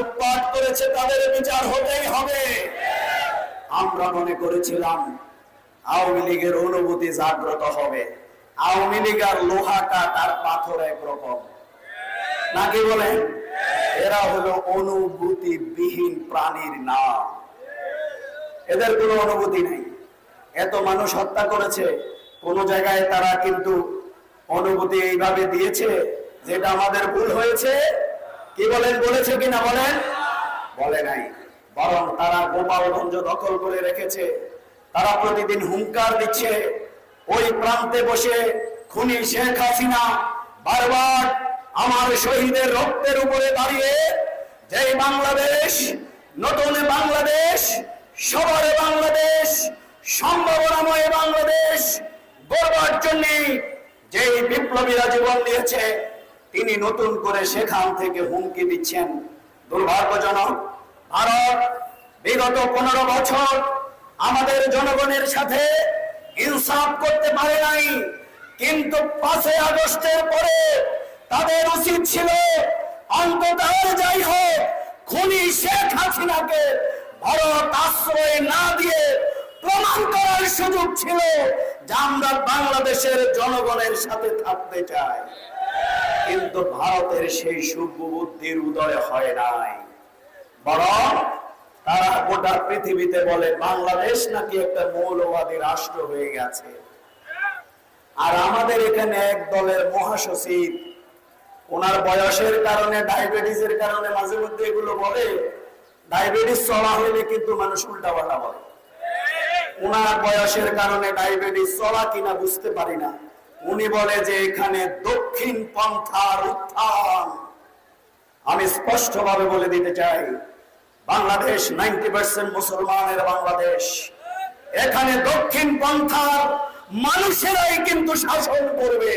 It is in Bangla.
লুটপাট করেছে, তাদের বিচার হতেই হবে। আমরা মনে করেছিলাম আওয়ামী লীগের অনুভূতি জাগ্রত হবে। আওয়ামী লীগ আর লোহাটা তার পাথর একরকম। নাকি বলেন? এরা হলো অনুভূতি বিহীন প্রাণীর নাম। এদের কোনো অনুভূতি নেই। এত মানুষ হত্যা করেছে, কোন জায়গায় তারা কিন্তু অনুভূতি এইভাবে দিয়েছে, যেটা আমাদের ভুল হয়েছে। কি বলেন, বলেছে কিনা বলেন? বলে নাই। বরং তারা গোপালগঞ্জ দখল করে রেখেছে। তারা প্রতিদিন হুঙ্কার দিচ্ছে। ওই প্রান্তে বসে খুনি শেখ হাসিনা বারবার আমার শহীদের রক্তের উপরে দাঁড়িয়ে যে বাংলাদেশ, নতুন বাংলাদেশ সবার বাংলাদেশ, সম্ভাবনাময় বাংলাদেশ গড়বার জন্য যে বিপ্লবীরা জীবন দিয়েছে তিনি নতুন করে সেখান থেকে হুমকি দিচ্ছেন। দুর্ভাগ্যজনক, ভারত বিগত পনেরো বছর আমাদের জনগণের সাথে ইনসাফ করতে পারে নাই, কিন্তু পাঁচই আগস্টের পরে তাদের উচিত ছিল অন্তত যাই হোক, খুনি শেখ হাসিনাকে ভারত আশ্রয় না দিয়ে প্রমাণ করার সুযোগ ছিল যে আমরা বাংলাদেশের জনগণের সাথে থাকতে চাই। কিন্তু ভারতের সেই সুবুদ্ধির উদয় হয় নাই। বরং তারা গোটা পৃথিবীতে বলে, বাংলাদেশ নাকি একটা মৌলবাদী রাষ্ট্র হয়ে গেছে। আর আমাদের এখানে এক দলের মহাসচিব, ওনার বয়সের কারণে, ডায়াবেটিসের কারণে মাঝে মধ্যে এগুলো বলে, ডায়াবেটিস চলা হইলে কিন্তু মানুষ উল্টা পাল্টা বলে। ওনার বয়সের কারণে ডায়াবেটিস চলা কিনা বুঝতে পারি না। উনি বলে যে এখানে দক্ষিণ পন্থার উত্থান। আমি স্পষ্ট ভাবে বলে দিতে চাই, বাংলাদেশ নাইনটি পার্সেন্ট মুসলমানের বাংলাদেশ। এখানে দক্ষিণ পন্থার মানুষেরাই কিন্তু শাসন করবে।